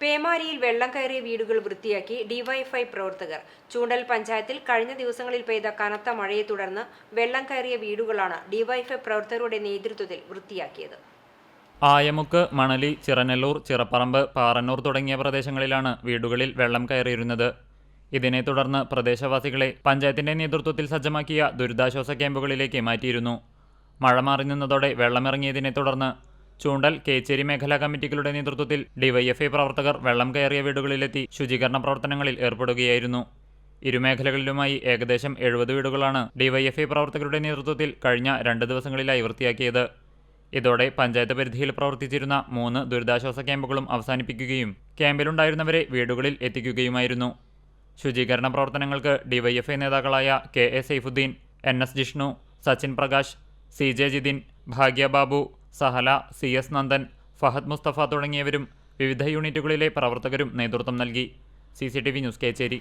പേമാരിയിൽ വെള്ളം കയറിയ വീടുകൾ വൃത്തിയാക്കി ഡിവൈഎഫ്ഐ പ്രവർത്തകർ. ചൂണ്ടൽ പഞ്ചായത്തിൽ കഴിഞ്ഞ ദിവസങ്ങളിൽ പെയ്ത കനത്ത മഴയെ തുടർന്ന് വെള്ളം കയറിയ വീടുകളാണ് ഡിവൈഎഫ്ഐ പ്രവർത്തകരുടെ നേതൃത്വത്തിൽ വൃത്തിയാക്കിയത്. ആയമുക്ക് മണലി ചിറനല്ലൂർ ചിറപ്പറമ്പ് പാറന്നൂർ തുടങ്ങിയ പ്രദേശങ്ങളിലാണ് വീടുകളിൽ വെള്ളം കയറിയിരുന്നത്. ഇതിനെ തുടർന്ന് പ്രദേശവാസികളെ പഞ്ചായത്തിന്റെ നേതൃത്വത്തിൽ സജ്ജമാക്കിയ ദുരിതാശ്വാസ ക്യാമ്പുകളിലേക്ക് മാറ്റിയിരുന്നു. മഴ മാറി നിന്നതോടെ വെള്ളമിറങ്ങിയതിനെ തുടർന്ന് ചൂണ്ടൽ കേച്ചേരി മേഖലാ കമ്മിറ്റികളുടെ നേതൃത്വത്തിൽ ഡിവൈഎഫ്ഐ പ്രവർത്തകർ വെള്ളം കയറിയ വീടുകളിലെത്തി ശുചീകരണ പ്രവർത്തനങ്ങളിൽ ഏർപ്പെടുകയായിരുന്നു. ഇരുമേഖലകളിലുമായി ഏകദേശം എഴുപത് വീടുകളാണ് ഡിവൈഎഫ്ഐ പ്രവർത്തകരുടെ നേതൃത്വത്തിൽ കഴിഞ്ഞ രണ്ട് ദിവസങ്ങളിലായി വൃത്തിയാക്കിയത്. ഇതോടെ പഞ്ചായത്ത് പരിധിയിൽ പ്രവർത്തിച്ചിരുന്ന മൂന്ന് ദുരിതാശ്വാസ ക്യാമ്പുകളും അവസാനിപ്പിക്കുകയും ക്യാമ്പിലുണ്ടായിരുന്നവരെ വീടുകളിൽ എത്തിക്കുകയുമായിരുന്നു. ശുചീകരണ പ്രവർത്തനങ്ങൾക്ക് ഡിവൈഎഫ്ഐ നേതാക്കളായ K A Saifuddin N S Jishnu Sachin Prakash C J Jithin Bhagyababu Sahala C S Nandan Fahad Mustafa തുടങ്ങിയവരും വിവിധ യൂണിറ്റുകളിലെ പ്രവർത്തകരും നേതൃത്വം നൽകി. C news Kecheri.